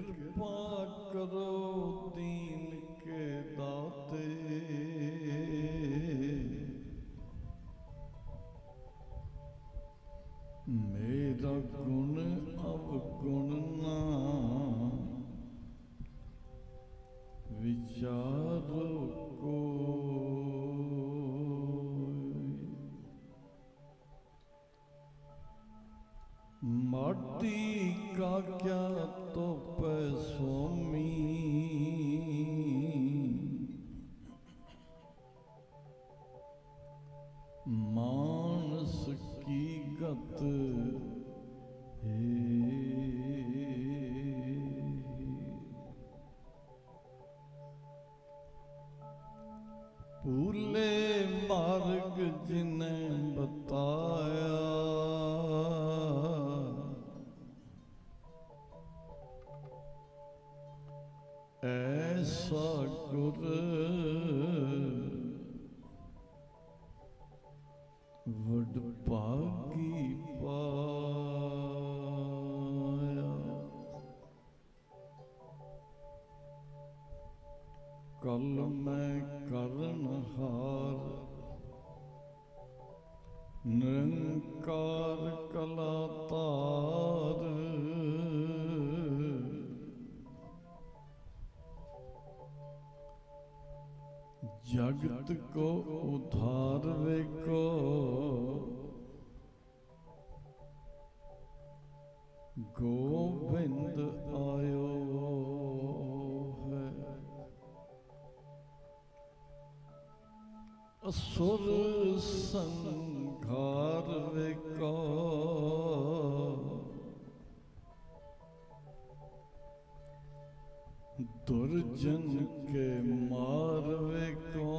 ਕਿਰਪਾ ਕਰੋ ਦੀਨ ਕੇ ਦਾਤੇ। ਮੇਰਾ ਗੁਣ ਅਵ ਗੁਣ ਨਾ ਵਿਚਾਰੋ ਕਲ ਮੈਂ ਕਰਨ ਹਾਰ ਨਿਰੰਕਾਰ ਕਲਾ ਤਾਰ ਜਗਤ ਕੋ ਉਧਾਰ ਵੇਖੋ ਗੋਬਿੰਦ ਆਇਓ। ਅਸੁਰ ਸੰਘਾਰ ਵੇਖੋ। ਦੁਰਜਨ ਕੇ ਮਾਰ ਵੇਖੋ।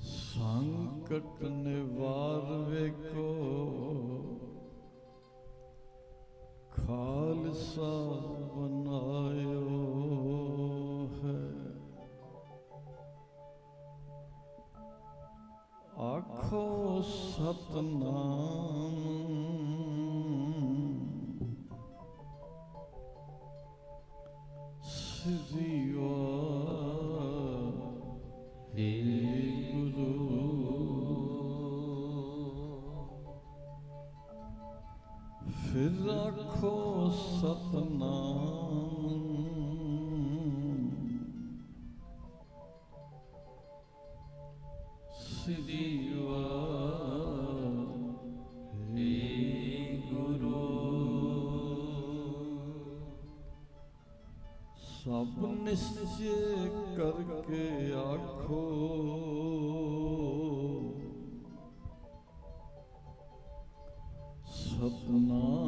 ਸੰਕਟ ਨਿਵਾਰ ਵੇਖੋ। ਸਭ ਨਿਸ਼ਚੈ ਕਰਕੇ ਆਖੋ। ਸਤਨਾਮ।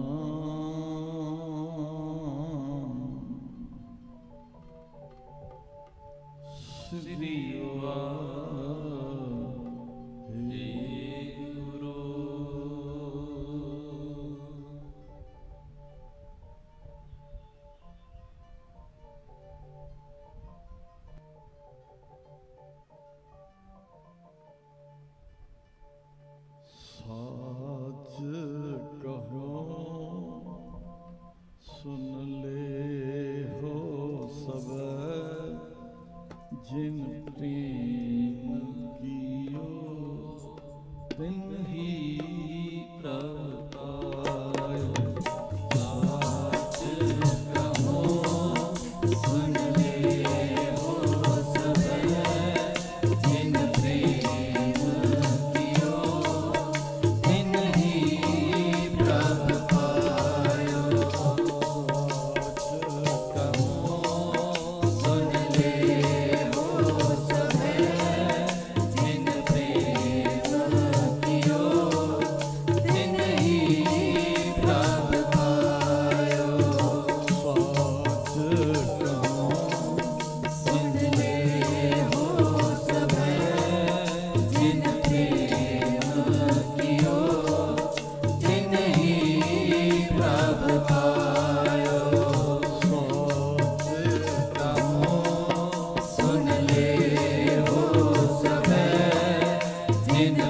in the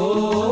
Senhor.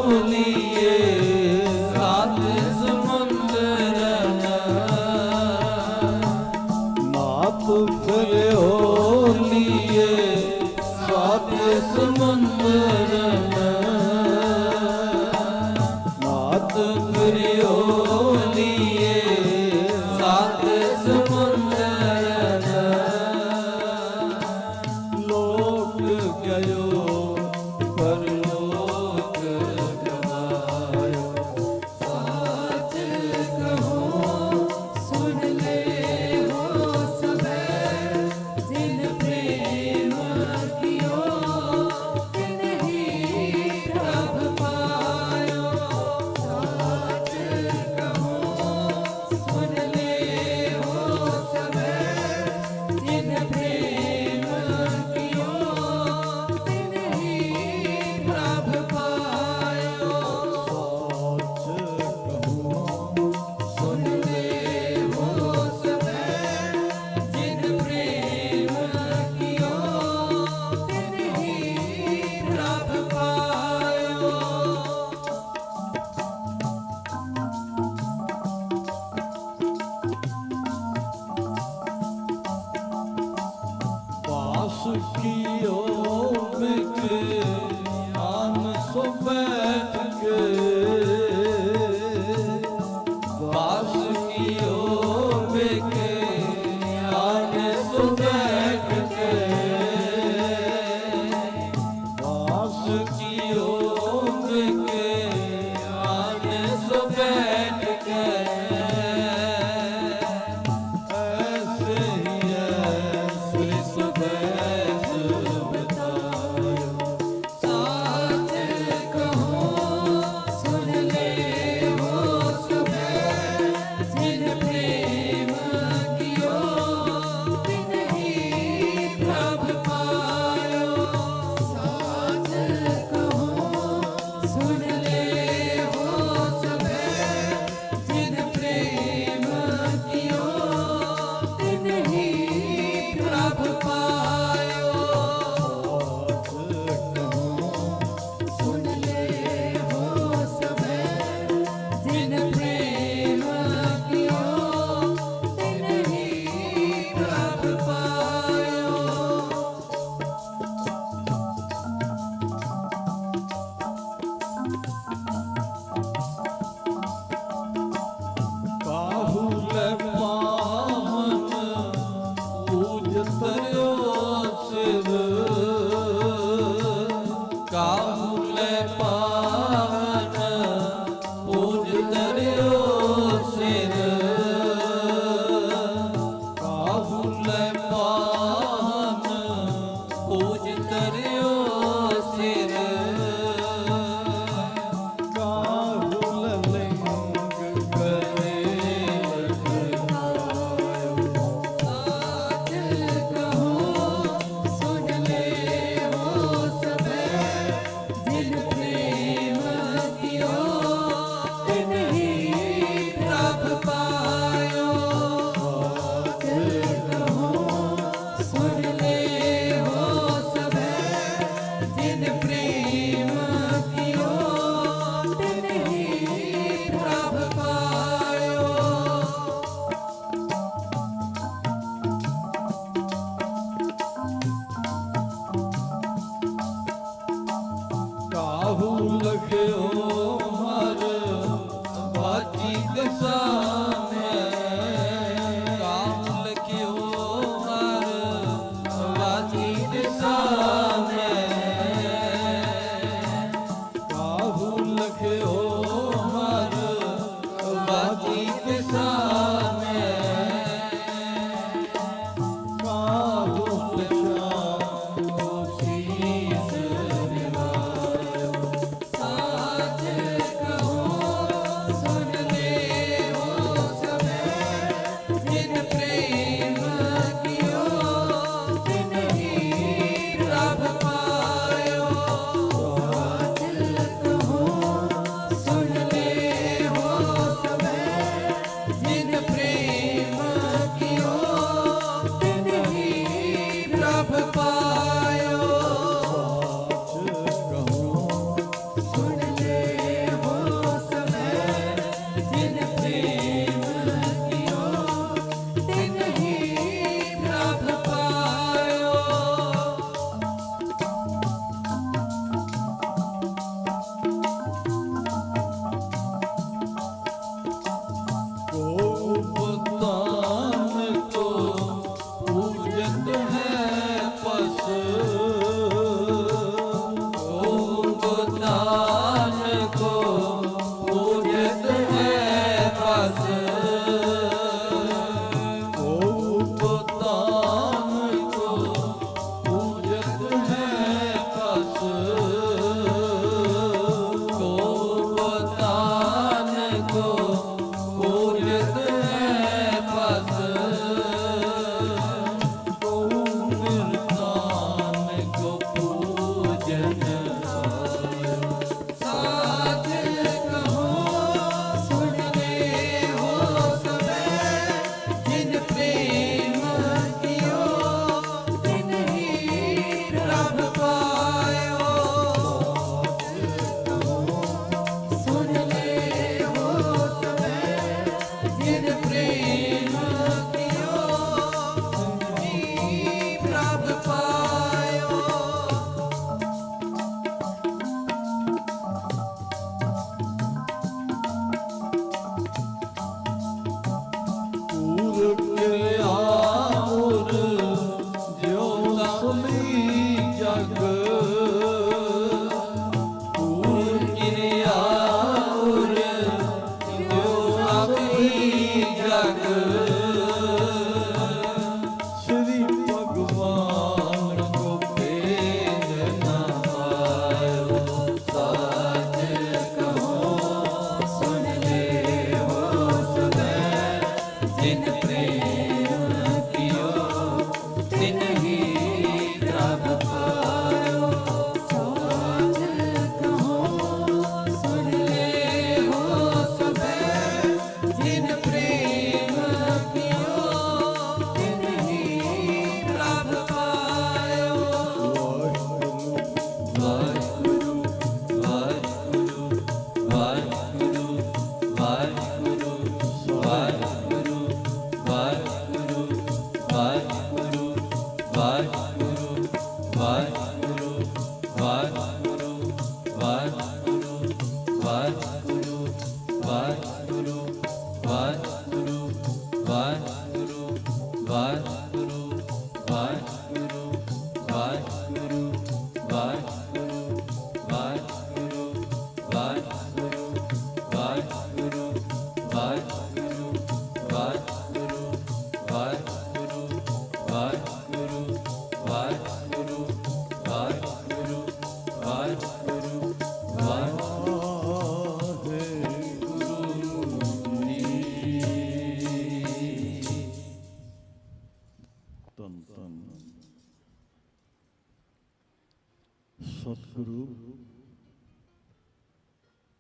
ਸਤਿਗੁਰੂ,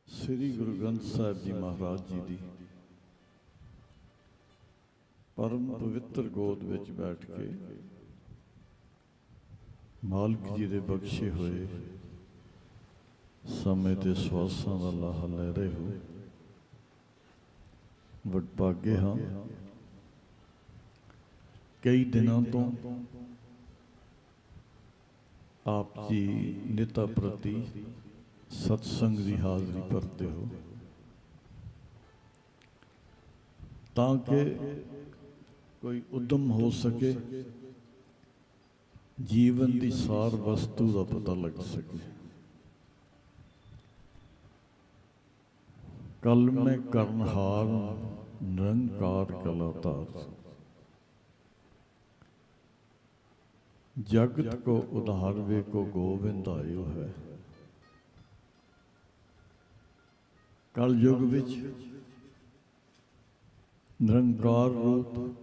ਸ੍ਰੀ ਗੁਰੂ ਗ੍ਰੰਥ ਸਾਹਿਬ ਜੀ ਮਹਾਰਾਜ ਜੀ ਦੀ ਪਰਮ ਪਵਿੱਤਰ ਗੋਦ ਵਿੱਚ ਬੈਠ ਕੇ ਮਾਲਕ ਜੀ ਦੇ ਬਖਸ਼ੇ ਹੋਏ ਸਮੇਂ ਤੇ ਸਵਾਸਾਂ ਦਾ ਲਾਹਾ ਲੈ ਰਹੇ ਹੋ। ਵਡਭਾਗੇ ਹਾਂ, ਕਈ ਦਿਨਾਂ ਤੋਂ ਆਪ ਜੀ ਨਿਤਾ ਪ੍ਰਤੀ ਸਤਸੰਗ ਦੀ ਹਾਜ਼ਰੀ ਭਰਦੇ ਹੋ। ਤਾਂ ਕਿ ਕੋਈ ਉਦਮ ਹੋ ਸਕੇ, ਜੀਵਨ ਦੀ ਸਾਰ ਵਸਤੂ ਦਾ ਪਤਾ ਲੱਗ ਸਕੇ। ਕਲ ਮੈਂ ਕਰਨਹਾਰ, ਨਿਰੰਕਾਰ ਕਲਾਤਾਰ ਜਗਤ ਕੋ ਉਧਾਰ ਵੇ ਕੋ ਗੋਬਿੰਦ ਆਇਓ ਹੈ। ਕਲ ਯੁਗ ਵਿੱਚ ਨਿਰੰਕਾਰ ਰੂਪ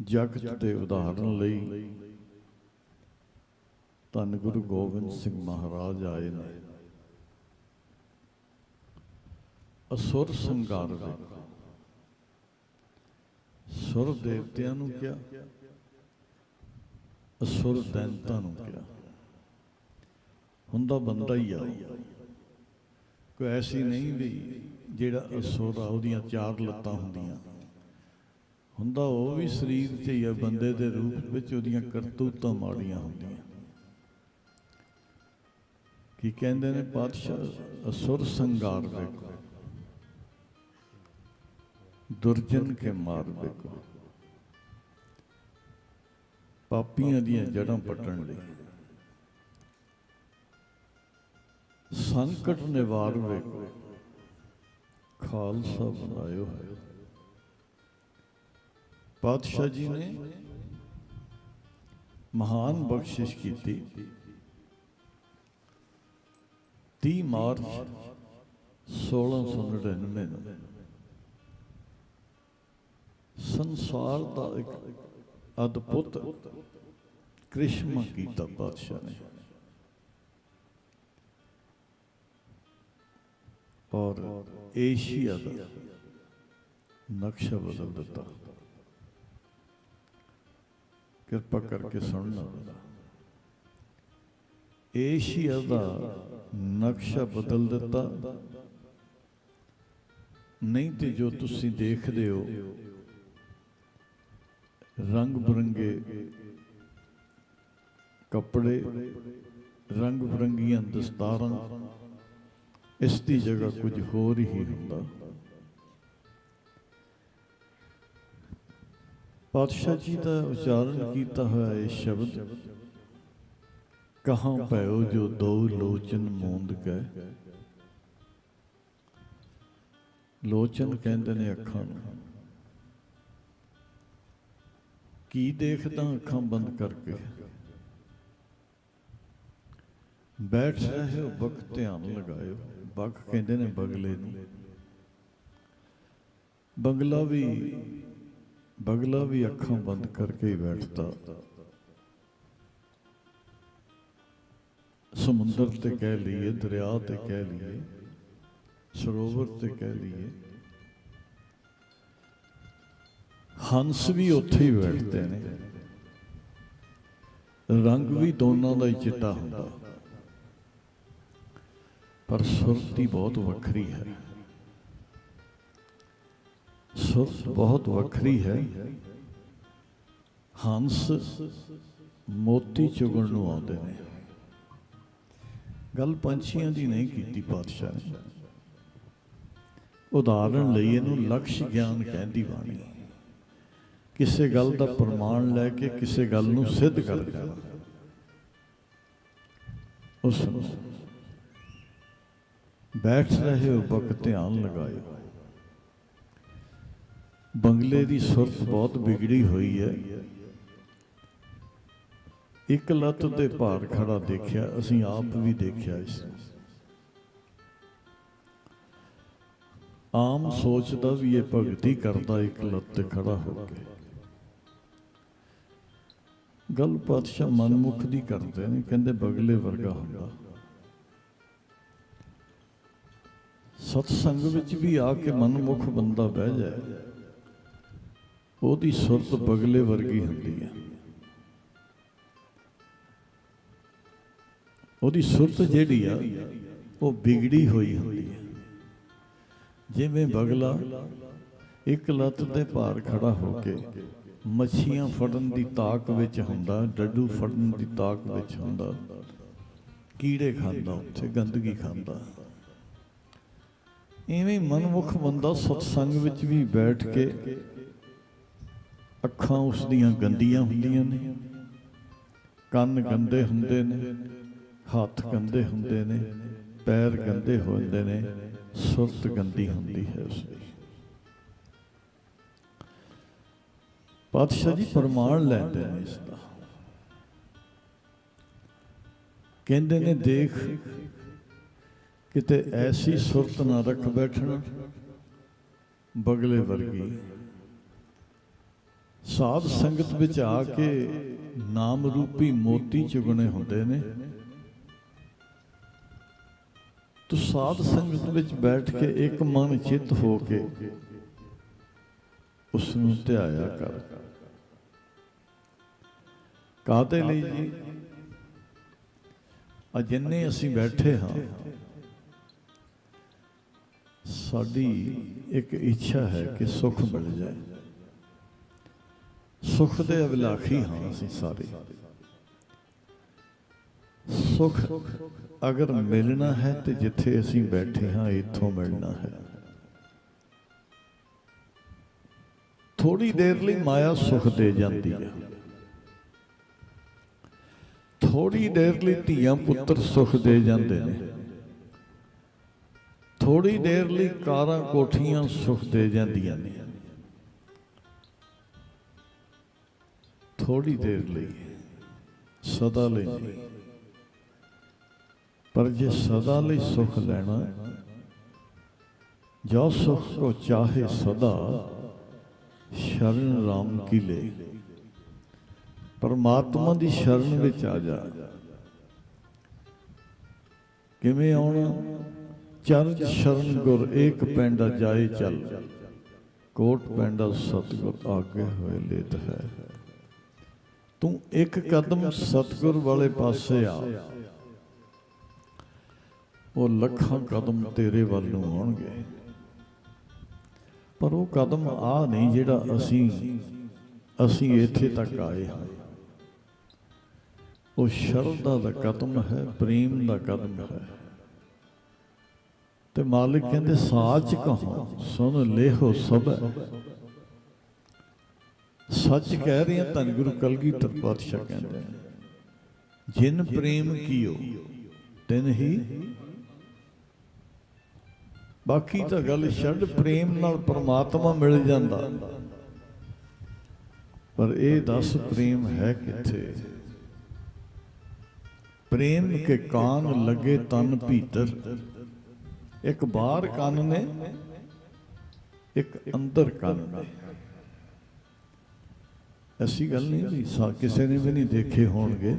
ਜਗਤ ਦੇ ਉਦਾਹਰਣ ਲਈ ਧੰਨ ਗੁਰੂ ਗੋਬਿੰਦ ਸਿੰਘ ਮਹਾਰਾਜ ਆਏ ਨੇ। ਅਸੁਰ ਸੰਗਾਰ ਵੇਖੋ। ਸੁਰ ਦੇਵਤਿਆਂ ਨੂੰ ਕਿਹਾ ਅਸੁਰ ਦੈਂਤਾਂ ਨੂੰ ਕਿਹਾ। ਹੁੰਦਾ ਬੰਦਾ ਹੀ ਆ। ਕੋਈ ਐਸੀ ਨਹੀਂ ਵੀ ਜਿਹੜਾ ਅਸੁਰ ਆ, ਉਹਦੀਆਂ ਚਾਰ ਲੱਤਾਂ ਹੁੰਦੀਆਂ। ਹੁੰਦਾ ਉਹ ਵੀ ਸਰੀਰ 'ਚ ਹੀ ਆ, ਬੰਦੇ ਦੇ ਰੂਪ ਵਿੱਚ ਉਹਦੀਆਂ ਕਰਤੂਤਾਂ ਮਾੜੀਆਂ ਹੁੰਦੀਆਂ। ਕੀ ਕਹਿੰਦੇ ਨੇ ਪਾਤਸ਼ਾਹ? ਅਸੁਰ ਸੰਗਾਰ ਵੇਖੋ। ਦੁਰਜਨ ਕੇ ਮਾਰ ਵੇਖੋ। ਪਾਪੀਆਂ ਦੀਆਂ ਜੜਾਂ ਪੱਟਣ ਲਈ। ਸੰਕਟ ਨਿਵਾਰ ਵੇਖੋ ਖਾਲਸਾ ਬਣਾਇਓ ਹੈ ਪਾਤਸ਼ਾਹ ਜੀ ਨੇ ਮਹਾਨ ਬਖਸ਼ਿਸ਼ ਕੀਤੀ। 30 ਮਾਰਚ 1699 ਨੂੰ ਸੰਸਾਰ ਦਾ ਇੱਕ ਅਦਭੁਤ ਕ੍ਰਿਸ਼ਮਾ ਕੀਤਾ ਪਾਤਸ਼ਾਹ ਨੇ। ਔਰ ਏਸ਼ੀਆ ਦਾ ਨਕਸ਼ਾ ਬਦਲ ਦਿੱਤਾ। ਕਿਰਪਾ ਕਰਕੇ ਸੁਣਨਾ ਏਸ਼ੀਆ ਦਾ ਨਕਸ਼ਾ ਬਦਲ ਦਿੱਤਾ। ਨਹੀਂ ਤੇ ਜੋ ਤੁਸੀਂ ਦੇਖਦੇ ਹੋ ਰੰਗ ਬਰੰਗੇ ਕੱਪੜੇ ਰੰਗ ਬਰੰਗੀਆਂ ਦਸਤਾਰਾਂ, ਇਸ ਦੀ ਜਗ੍ਹਾ ਕੁਝ ਹੋਰ ਹੀ ਹੁੰਦਾ। ਪਾਤਸ਼ਾਹ ਜੀ ਦਾ ਉਚਾਰਨ ਕੀਤਾ ਹੋਇਆ ਇਹ ਸ਼ਬਦ, ਕਹਾਂ ਭਇਓ ਜੋ ਦੋ ਲੋਚਨ ਮੂੰਦ ਕੈ। ਲੋਚਨ ਕਹਿੰਦੇ ਨੇ ਅੱਖਾਂ ਨੂੰ। ਕੀ ਦੇਖਦਾ ਅੱਖਾਂ ਬੰਦ ਕਰਕੇ? ਬੈਠ ਰਹੇ ਹੋ ਬਖ ਧਿਆਨ ਲਗਾਇਓ। ਬਖ ਕਹਿੰਦੇ ਨੇ ਬਗਲੇ ਨੂੰ। ਬਗਲਾ ਵੀ ਬਗਲਾ ਵੀ ਅੱਖਾਂ ਬੰਦ ਕਰਕੇ ਹੀ ਬੈਠਦਾ। ਸਮੁੰਦਰ ਤੇ ਕਹਿ ਲਈਏ, ਦਰਿਆ ਤੇ ਕਹਿ ਲਈਏ, ਸਰੋਵਰ ਤੇ ਕਹਿ ਲਈਏ। ਹੰਸ ਵੀ ਉੱਥੇ ਹੀ ਬੈਠਦੇ ਨੇ। ਰੰਗ ਵੀ ਦੋਨਾਂ ਦਾ ਹੀ ਚਿੱਟਾ ਹੁੰਦਾ। ਪਰ ਸੁਰਤੀ ਬਹੁਤ ਵੱਖਰੀ ਹੈ। ਸੁਰਤ ਬਹੁਤ ਵੱਖਰੀ ਹੈ। ਹੰਸ ਮੋਤੀ ਚੁਗਣ ਨੂੰ ਆਉਂਦੇ ਨੇ। ਗੱਲ ਪੰਛੀਆਂ ਦੀ ਨਹੀਂ ਕੀਤੀ ਪਾਤਸ਼ਾਹ ਨੇ। ਉਦਾਹਰਣ ਲਈ ਇਹਨੂੰ ਲਕਸ਼ ਗਿਆਨ ਕਹਿੰਦੀ ਬਾਣੀ। ਕਿਸੇ ਗੱਲ ਦਾ ਪ੍ਰਮਾਣ ਲੈ ਕੇ ਕਿਸੇ ਗੱਲ ਨੂੰ ਸਿੱਧ ਕਰ ਦੇਣਾ। ਉਸ ਨੂੰ ਬੈਠ ਰਹੇ ਹੋ ਵਕਤ ਧਿਆਨ ਲਗਾਇਓ। ਬੰਗਲੇ ਦੀ ਸੁਰਤ ਬਹੁਤ ਵਿਗੜੀ ਹੋਈ ਹੈ। ਇੱਕ ਲੱਤ ਤੇ ਭਾਰ ਖੜਾ ਦੇਖਿਆ, ਅਸੀਂ ਆਪ ਵੀ ਦੇਖਿਆ ਇਸ ਆਮ ਸੋਚਦਾ ਵੀ ਇਹ ਭਗਤੀ ਕਰਦਾ ਇੱਕ ਲੱਤ ਤੇ ਖੜਾ ਹੋ ਕੇ। ਗੱਲ ਪਾਤਸ਼ਾਹ ਮਨਮੁਖ ਦੀ ਕਰਦੇ ਨੇ, ਕਹਿੰਦੇ ਬਗਲੇ ਵਰਗਾ ਹੁੰਦਾ। ਸਤਸੰਗ ਵਿੱਚ ਵੀ ਆ ਕੇ ਮਨਮੁਖ ਬੰਦਾ ਬਹਿ ਜਾਏ, ਉਹਦੀ ਸੁਰਤ ਬਗਲੇ ਵਰਗੀ ਹੁੰਦੀ ਹੈ। ਉਹਦੀ ਸੁਰਤ ਜਿਹੜੀ ਆ, ਉਹ ਵਿਗੜੀ ਹੋਈ ਹੁੰਦੀ ਹੈ। ਜਿਵੇਂ ਬਗਲਾ ਇੱਕ ਲੱਤ ਤੇ ਭਾਰ ਖੜਾ ਹੋ ਕੇ ਮੱਛੀਆਂ ਫੜਨ ਦੀ ਤਾਕ ਵਿੱਚ ਹੁੰਦਾ, ਡੱਡੂ ਫੜਨ ਦੀ ਤਾਕ ਵਿੱਚ ਹੁੰਦਾ। ਕੀੜੇ ਖਾਂਦਾ, ਉੱਥੇ ਗੰਦਗੀ ਖਾਂਦਾ। ਐਵੇਂ ਮਨਮੁਖ ਬੰਦਾ ਸਤਸੰਗ ਵਿੱਚ ਵੀ ਬੈਠ ਕੇ ਅੱਖਾਂ ਉਸ ਦੀਆਂ ਗੰਦੀਆਂ ਹੁੰਦੀਆਂ ਨੇ, ਕੰਨ ਗੰਦੇ ਹੁੰਦੇ ਨੇ, ਹੱਥ ਗੰਦੇ ਹੁੰਦੇ ਨੇ, ਪੈਰ ਗੰਦੇ ਹੁੰਦੇ ਨੇ, ਸੁਰਤ ਗੰਦੀ ਹੁੰਦੀ ਹੈ ਉਸ ਦੀ। ਪਾਤਸ਼ਾਹ ਜੀ ਪ੍ਰਮਾਣ ਲੈਂਦੇ ਨੇ ਇਸ ਦਾ। ਕਹਿੰਦੇ ਨੇ ਦੇਖ ਕਿਤੇ ਐਸੀ ਸੁਰਤ ਨਾ ਰੱਖ ਬੈਠਣਾ। ਬਗਲੇ ਵਰਗੀ। ਸਾਧ ਸੰਗਤ ਵਿੱਚ ਆ ਕੇ ਨਾਮ ਰੂਪੀ ਮੋਤੀ ਚੁਗਣੇ ਹੁੰਦੇ ਨੇ। ਤੂੰ ਸਾਧ ਸੰਗਤ ਵਿੱਚ ਬੈਠ ਕੇ ਇੱਕ ਮਨ ਚਿੱਤ ਹੋ ਕੇ ਉਸ ਨੂੰ ਧਿਆਇਆ ਕਰ। ਕਾਹਦੇ ਲਈ? ਜੀ ਆ ਜਿੰਨੇ ਅਸੀਂ ਬੈਠੇ ਹਾਂ। ਸਾਡੀ ਇੱਕ ਇੱਛਾ ਹੈ ਕਿ ਸੁੱਖ ਮਿਲ ਜਾਏ। ਸੁੱਖ ਦੇ ਅਭਿਲਾਖੀ ਹਾਂ ਅਸੀਂ ਸਾਰੇ। ਸੁੱਖ ਅਗਰ ਮਿਲਣਾ ਹੈ ਤੇ ਜਿੱਥੇ ਅਸੀਂ ਬੈਠੇ ਹਾਂ, ਇੱਥੋਂ ਮਿਲਣਾ ਹੈ। ਥੋੜੀ ਦੇਰ ਲਈ ਮਾਇਆ ਸੁਖ ਦੇ ਜਾਂਦੀ ਹੈ। ਥੋੜੀ ਦੇਰ ਲਈ ਧੀਆਂ ਪੁੱਤਰ ਸੁਖ ਦੇ ਜਾਂਦੇ ਨੇ। ਥੋੜੀ ਦੇਰ ਲਈ ਕਾਰਾਂ ਕੋਠੀਆਂ ਸੁਖ ਦੇ ਜਾਂਦੀਆਂ ਨੇ। ਥੋੜੀ ਦੇਰ ਲਈ ਸਦਾ ਲਈ ਨਹੀਂ। ਪਰ ਜੇ ਸਦਾ ਲਈ ਸੁਖ ਲੈਣਾ, ਜੋ ਸੁਖ ਕੋ ਚਾਹੇ ਸਦਾ ਸ਼ਰਨ ਰਾਮ ਕੀ ਲੈ? ਪਰਮਾਤਮਾ ਦੀ ਸ਼ਰਨ ਵਿੱਚ ਆ ਜਾ। ਕਿਵੇਂ ਆਉਣਾ? ਚਰਨ ਸ਼ਰਨ ਗੁਰ ਏਕ ਪੈਂਡਾ ਜਾਏ ਚੱਲ। ਕੋਟ ਪੈਂਡਾ ਸਤਿਗੁਰ ਆਗੇ ਹੋਏ ਲੇਤ ਹੈ। ਤੂੰ ਇੱਕ ਕਦਮ ਸਤਿਗੁਰ ਵਾਲੇ ਪਾਸੇ ਆ। ਉਹ ਲੱਖਾਂ ਕਦਮ ਤੇਰੇ ਵੱਲ ਨੂੰ ਆਉਣਗੇ। ਪਰ ਉਹ ਕਦਮ ਆ ਨਹੀਂ ਜਿਹੜਾ ਅਸੀਂ ਅਸੀਂ ਇੱਥੇ ਤੱਕ ਆਏ ਹਾਂ। ਉਹ ਸ਼ਰਧਾ ਦਾ ਕਦਮ ਹੈ, ਪ੍ਰੇਮ ਦਾ ਕਦਮ ਹੈ। ਤੇ ਮਾਲਿਕ ਕਹਿੰਦੇ, ਸਾਚ ਕਹੋ, ਸੁਣ ਲੇਹੋ ਸਭ ਸੱਚ ਕਹਿ ਰਹੇ ਆ, ਧੰਨ ਗੁਰੂ ਕਲਗੀਧਰ ਪਾਤਸ਼ਾਹ ਕਹਿੰਦੇ ਜਿਨ ਪ੍ਰੇਮ ਕੀਓ, ਤਿਨ ਹੀ ਬਾਕੀ ਤਾਂ ਗੱਲ ਛੱਡ, ਪ੍ਰੇਮ ਨਾਲ ਪਰਮਾਤਮਾ ਮਿਲ ਜਾਂਦਾ। ਪਰ ਇਹ ਦੱਸ ਪ੍ਰੇਮ ਹੈ ਕਿੱਥੇ? ਪ੍ਰੇਮ ਕੇ ਕਾਨ ਲੱਗੇ ਤਨ ਭੀਤਰ। ਇੱਕ ਬਾਹਰ ਕੰਨ ਨੇ, ਇੱਕ ਅੰਦਰ ਕੰਨ ਨੇ। ਐਸੀ ਗੱਲ ਨਹੀਂ ਵੀ ਸਾ ਕਿਸੇ ਨੇ ਵੀ ਨਹੀਂ ਦੇਖੇ ਹੋਣਗੇ।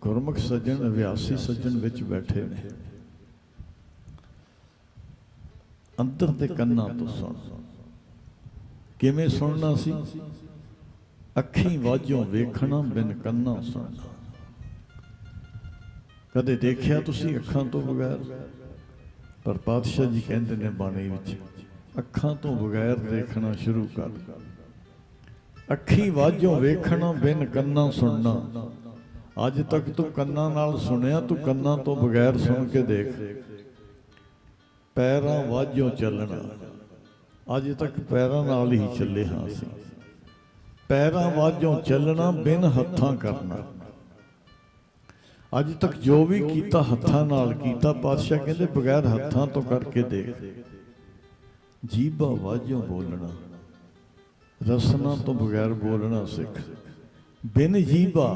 ਗੁਰਮੁਖ ਸੱਜਣ ਅਭਿਆਸੀ ਸੱਜਣ ਵਿੱਚ ਬੈਠੇ ਨੇ। ਅੰਦਰ ਦੇ ਕੰਨਾਂ ਤੋਂ ਸੁਣ। ਕਿਵੇਂ ਸੁਣਨਾ ਸੀ? ਅੱਖੀਂ ਵਾਜੋਂ ਵੇਖਣਾ, ਬਿਨ ਕੰਨਾਂ ਸੁਣਨਾ। ਕਦੇ ਦੇਖਿਆ ਤੁਸੀਂ ਅੱਖਾਂ ਤੋਂ ਬਗੈਰ? ਪਰ ਪਾਤਸ਼ਾਹ ਜੀ ਕਹਿੰਦੇ ਨੇ ਬਾਣੀ ਵਿੱਚ, ਅੱਖਾਂ ਤੋਂ ਬਗੈਰ ਦੇਖਣਾ ਸ਼ੁਰੂ ਕਰ। ਅੱਖੀ ਵਾਜੋਂ ਵੇਖਣਾ, ਬਿਨ ਕੰਨਾਂ ਸੁਣਨਾ। ਅੱਜ ਤੱਕ ਤੂੰ ਕੰਨਾਂ ਨਾਲ ਸੁਣਿਆ, ਤੂੰ ਕੰਨਾਂ ਤੋਂ ਬਗੈਰ ਸੁਣ ਕੇ ਦੇਖ। ਪੈਰਾਂ ਵਾਜੋਂ ਚੱਲਣਾ। ਅੱਜ ਤੱਕ ਪੈਰਾਂ ਨਾਲ ਹੀ ਚੱਲੇ ਹਾਂ ਅਸੀਂ। ਪੈਰਾਂ ਵਾਜੋਂ ਚੱਲਣਾ, ਬਿਨ ਹੱਥਾਂ ਕਰਨਾ। ਅੱਜ ਤੱਕ ਜੋ ਵੀ ਕੀਤਾ, ਹੱਥਾਂ ਨਾਲ ਕੀਤਾ। ਪਾਤਸ਼ਾਹ ਕਹਿੰਦੇ, ਬਗੈਰ ਹੱਥਾਂ ਤੋਂ ਕਰਕੇ ਦੇਖ। ਜੀਭਾ ਵਾਜੋਂ ਬੋਲਣਾ, ਰਸਨਾ ਤੋਂ ਬਗੈਰ ਬੋਲਣਾ ਸਿੱਖ। ਬਿਨ ਜੀਭਾ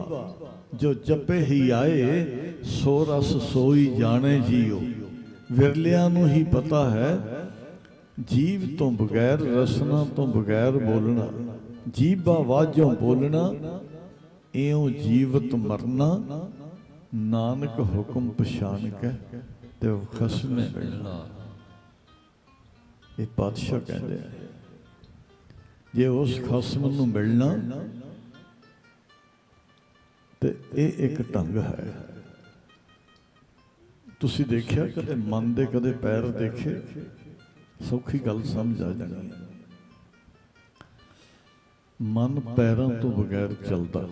ਜੋ ਜਪੇ ਹੀ ਆਏ, ਸੋ ਰਸ ਸੋਈ ਜਾਣੇ ਜੀਓ। ਵਿਰਲਿਆਂ ਨੂੰ ਹੀ ਪਤਾ ਹੈ, ਜੀਵ ਤੋਂ ਬਗੈਰ, ਰਸਨਾ ਤੋਂ ਬਗੈਰ ਬੋਲਣਾ। ਜੀਭਾ ਵਾਜੋਂ ਬੋਲਣਾ, ਇਉਂ ਜੀਵਤ ਮਰਨਾ। ਨਾਨਕ ਹੁਕਮ ਪਛਾਨ ਕੇ ਤੇ ਖਸਮੇ ਮਿਲਣਾ। ਇਹ ਪਾਤਸ਼ਾਹ ਕਹਿੰਦੇ ਆ, ਜੇ ਉਸ ਖਸਮ ਨੂੰ ਮਿਲਣਾ, ਤੇ ਇਹ ਇੱਕ ਢੰਗ ਹੈ। ਤੁਸੀਂ ਦੇਖਿਆ ਕਦੇ ਮਨ ਦੇ, ਕਦੇ ਪੈਰ ਦੇਖੇ? ਸੌਖੀ ਗੱਲ ਸਮਝ ਆ ਜਾਣੀ ਮਨ ਪੈਰਾਂ ਤੋਂ ਬਗੈਰ ਚੱਲਦਾ।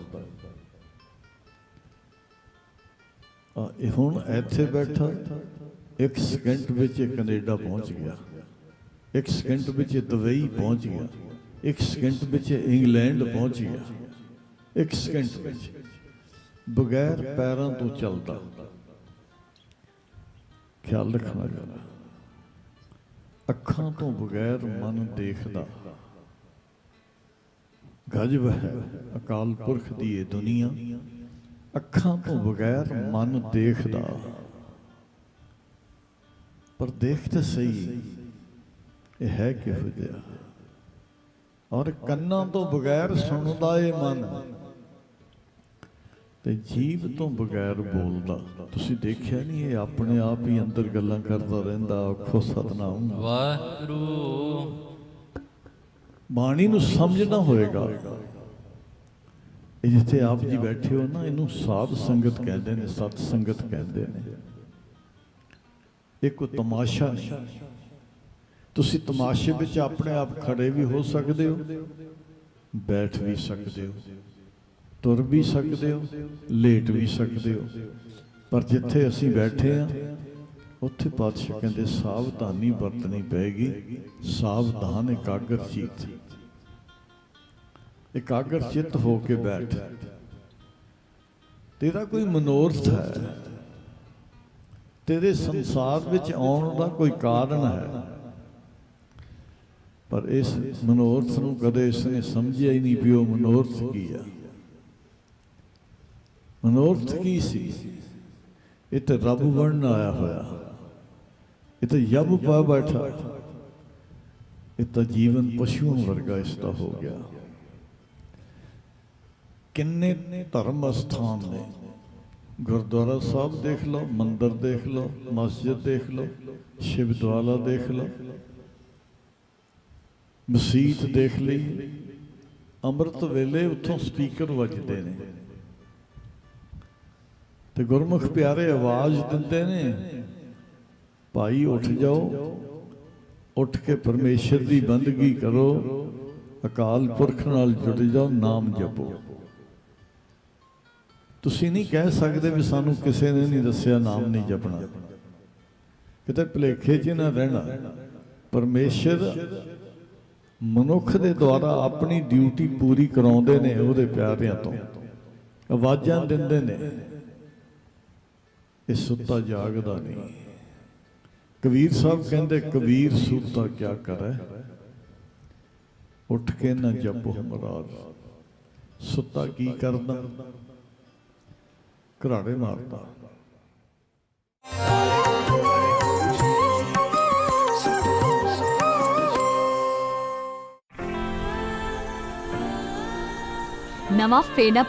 ਆ, ਇਹ ਹੁਣ ਇੱਥੇ ਬੈਠਾ, ਇੱਕ ਸਕਿੰਟ ਵਿੱਚ ਇਹ ਕੈਨੇਡਾ ਪਹੁੰਚ ਗਿਆ। ਇੱਕ ਸਕਿੰਟ ਵਿੱਚ ਇਹ ਦੁਬਈ ਪਹੁੰਚ ਗਿਆ। ਇੱਕ ਸਕਿੰਟ ਵਿੱਚ ਇੰਗਲੈਂਡ ਪਹੁੰਚ ਗਿਆ। ਇੱਕ ਸਕਿੰਟ ਵਿੱਚ। ਬਗੈਰ ਪੈਰਾਂ ਤੋਂ ਚੱਲਦਾ। ਖਿਆਲ ਰੱਖਣਾ ਚਾਹੁੰਦਾ। ਅੱਖਾਂ ਤੋਂ ਬਗੈਰ ਮਨ ਦੇਖਦਾ। ਗਜਬ ਹੈ ਅਕਾਲ ਪੁਰਖ ਦੀ ਇਹ ਦੁਨੀਆ। ਅੱਖਾਂ ਤੋਂ ਬਗੈਰ ਮਨ ਦੇਖਦਾ। ਪਰ ਦੇਖ ਤਾਂ ਸਹੀ, ਇਹ ਹੈ ਕਿਹੋ ਜਿਹਾ। ਔਰ ਕੰਨਾਂ ਤੋਂ ਬਗੈਰ ਸੁਣਦਾ ਏ ਮਨ। ਤੇ ਜੀਭ ਤੋਂ ਬਗੈਰ ਬੋਲਦਾ। ਤੁਸੀਂ ਦੇਖਿਆ ਨਹੀਂ ਇਹ ਆਪਣੇ ਆਪ ਹੀ ਅੰਦਰ ਗੱਲਾਂ ਕਰਦਾ ਰਹਿੰਦਾ ਆਖੋ ਸਤਨਾਮ। ਵਾਹਿਗੁਰੂ। ਬਾਣੀ ਨੂੰ ਸਮਝਣਾ ਹੋਏਗਾ। ਇਹ ਜਿੱਥੇ ਆਪ ਜੀ ਬੈਠੇ ਹੋ ਨਾ ਇਹਨੂੰ ਸਾਧ ਸੰਗਤ ਕਹਿੰਦੇ ਨੇ ਸਤ ਸੰਗਤ ਕਹਿੰਦੇ ਨੇ। ਇਹ ਕੋਈ ਤਮਾਸ਼ਾ ਨਹੀਂ ਤੁਸੀਂ ਤਮਾਸ਼ੇ ਵਿੱਚ ਆਪਣੇ ਆਪ ਖੜੇ ਵੀ ਹੋ ਸਕਦੇ ਹੋ ਬੈਠ ਵੀ ਸਕਦੇ ਹੋ। ਤੁਰ ਵੀ ਸਕਦੇ ਹੋ, ਲੇਟ ਵੀ ਸਕਦੇ ਹੋ। ਪਰ ਜਿੱਥੇ ਅਸੀਂ ਬੈਠੇ ਆ ਉੱਥੇ ਪਾਤਸ਼ਾਹ ਕਹਿੰਦੇ, ਸਾਵਧਾਨੀ ਵਰਤਣੀ ਪਏਗੀ ਸਾਵਧਾਨ ਇਕਾਗਰ ਚਿੱਤ। ਇਕਾਗਰ ਚਿੱਤ ਹੋ ਕੇ ਬੈਠ। ਤੇਰਾ ਕੋਈ ਮਨੋਰਥ ਹੈ? ਤੇਰੇ ਸੰਸਾਰ ਵਿੱਚ ਆਉਣ ਦਾ ਕੋਈ ਕਾਰਨ ਹੈ? ਪਰ ਇਸ ਮਨੋਰਥ ਨੂੰ ਕਦੇ ਇਸਨੇ ਸਮਝਿਆ ਹੀ ਨਹੀਂ ਵੀ ਉਹ ਮਨੋਰਥ ਕੀ ਆ। ਮਨੋਰਥ ਕੀ ਸੀ? ਇਹ ਤੇ ਰੱਬ ਬਣਨ ਆਇਆ ਹੋਇਆ। ਇਹ ਤਾਂ ਯਬ ਪਾ ਬੈਠਾ। ਇਹ ਤਾਂ ਜੀਵਨ ਪਸ਼ੂਆਂ ਵਰਗਾ ਇਸ ਦਾ ਹੋ ਗਿਆ। ਕਿੰਨੇ ਧਰਮ ਸਥਾਨ ਨੇ। ਗੁਰਦੁਆਰਾ ਸਾਹਿਬ ਦੇਖ ਲਓ, ਮੰਦਿਰ ਦੇਖ ਲਓ, ਮਸਜਿਦ ਦੇਖ ਲਓ ਸ਼ਿਵਦਵਾਲਾ ਦੇਖ ਲਓ। ਮਸਜਿਦ ਦੇਖ ਲਈ। ਅੰਮ੍ਰਿਤ ਵੇਲੇ ਉੱਥੋਂ ਸਪੀਕਰ ਵੱਜਦੇ ਨੇ। ਤੇ ਗੁਰਮੁਖ ਪਿਆਰੇ ਆਵਾਜ਼ ਦਿੰਦੇ ਨੇ। ਭਾਈ, ਉੱਠ ਜਾਓ। ਉੱਠ ਕੇ ਪਰਮੇਸ਼ਰ ਦੀ ਬੰਦਗੀ ਕਰੋ। ਅਕਾਲ ਪੁਰਖ ਨਾਲ ਜੁੜ ਜਾਓ, ਨਾਮ ਜਪੋ। ਤੁਸੀਂ ਨਹੀਂ ਕਹਿ ਸਕਦੇ ਵੀ ਸਾਨੂੰ ਕਿਸੇ ਨੇ ਨਹੀਂ ਦੱਸਿਆ ਨਾਮ ਨਹੀਂ ਜਪਣਾ। ਕਿਤੇ ਭਲੇਖੇ 'ਚ ਨਾ ਰਹਿਣਾ। ਪਰਮੇਸ਼ਰ ਮਨੁੱਖ ਦੇ ਦੁਆਰਾ ਆਪਣੀ ਡਿਊਟੀ ਪੂਰੀ ਕਰਾਉਂਦੇ ਨੇ ਉਹਦੇ ਪਿਆਰਿਆਂ ਤੋਂ। ਆਵਾਜ਼ਾਂ ਦਿੰਦੇ ਨੇ। ਇਹ ਸੁੱਤਾ ਜਾਗਦਾ ਨਹੀਂ। ਕਬੀਰ ਸਾਹਿਬ ਕਹਿੰਦੇ ਕਬੀਰ ਸੁੱਤਾ ਕਿਆ ਕਰੈ? ਉੱਠ ਕੇ ਨਾ ਜਪੋ ਮਰਾਦ ਸੁੱਤਾ ਕੀ ਕਰਦਾ? ਘਰਾੜੇ ਮਾਰਦਾ। ਨਵਾਂ ਫੇਨਾ